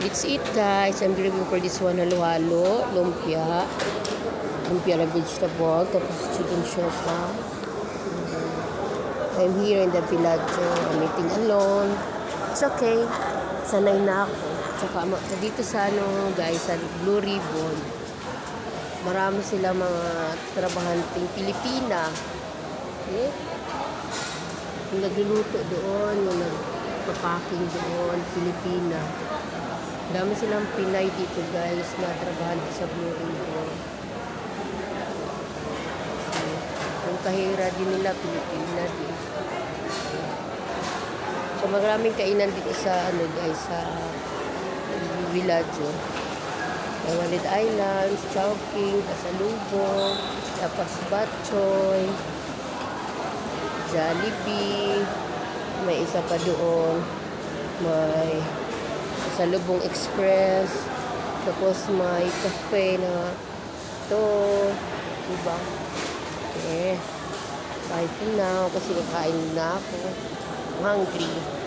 Let's eat guys. I'm graving for this one halo-halo, lumpia, lumpia na vegetable, tapos chicken shopa. I'm here in the village. I'm eating alone. It's okay. Sanay na ako. Tsaka dito sa ano guys, sa Blue Ribbon, marami sila mga trabahanting Pilipina. Okay? Yung nagluluto doon, yung nagpapaking doon, Pilipina. Dami silang Pinay dito guys na trabahante sa Blue Ribbon. Yung kahira din nila, Pilipina din. So maraming kainan dito sa ano guys, sa village. oh. Walid Islands, Chowking, Pasalubong, Tapas Batchoy, Jollibee, may isa pa doon, may Pasalubong Express, tapos may cafe na to, diba? Okay. Bye for now kasi kakain na ako. I'm hungry.